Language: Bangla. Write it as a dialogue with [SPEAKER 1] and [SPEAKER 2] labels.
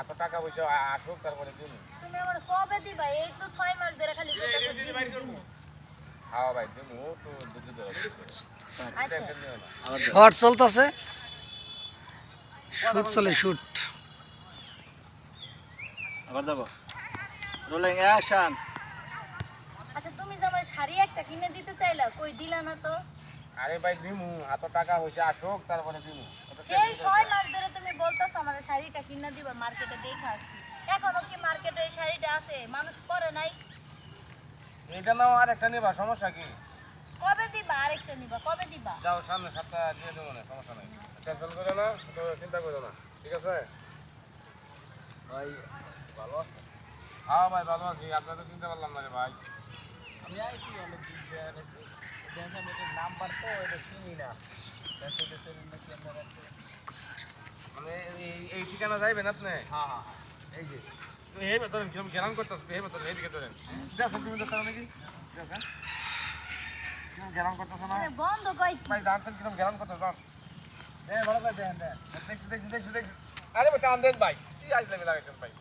[SPEAKER 1] এত টাকা পয়সা আসুক তারপরে দিন।
[SPEAKER 2] তুমি আমার কবে দিবা? এই তো ছয় মাস ধরে খালি।
[SPEAKER 1] খাওয়া ভাই দিমু তো দুধ দেওয়া
[SPEAKER 2] আচ্ছা।
[SPEAKER 1] টেনশন
[SPEAKER 3] শর্ট চলতেছে। শুট চলে শুট।
[SPEAKER 4] আবার যাব? রোলিং অ্যাকশন
[SPEAKER 2] আচ্ছা তুমি যে আমার শাড়ি একটা কিনে দিতে চাইলা কই দিলা না তো?
[SPEAKER 1] আরে ভাই দিমু এত টাকা পয়সা আসুক তারপরে দিমু।
[SPEAKER 2] সেই ছয় মাস ধরে তুমি বলতেছো আমার শাড়িটা কিনে দিবা মার্কেটে দেখে আসছি। এখনও কি মার্কেটে এই শাড়িটা আছে? মানুষ পরে নাই।
[SPEAKER 1] এইটা নাও আর একটা নিবা সমস্যা কি?
[SPEAKER 2] কবে দিবা? আরেকটা নিবা কবে দিবা?
[SPEAKER 1] যাও সামনে সাতটা দিয়ে দেবো না সমস্যা নাই। টেনশন করো না চিন্তা করো না ঠিক আছে? ভাই ভালো? আছে হ্যাঁ ভাই ভালো আছি। আপনার তো চিনতে পারলাম না রে ভাই।
[SPEAKER 4] আমি আইছি অনেক দিন নাম্বার তো এটা চিনি না
[SPEAKER 1] মানে এই- ঠিকানা যাইবেন আপনি
[SPEAKER 4] হ্যাঁ হ্যাঁ
[SPEAKER 1] এই যে এই ধরেন কীরকম গেরাম করতেছে এই ধরেন এইদিকে ধরেন দেখো তুমি তো নাকি দেখেন করতেছে না
[SPEAKER 2] বন্ধ কই
[SPEAKER 1] ভাই জানছেন কীরকম গেরাম করতে যান হ্যাঁ ভালো করে দেন দেন আরে টান দেন ভাই কি আইস লাগে লাগাইছেন ভাই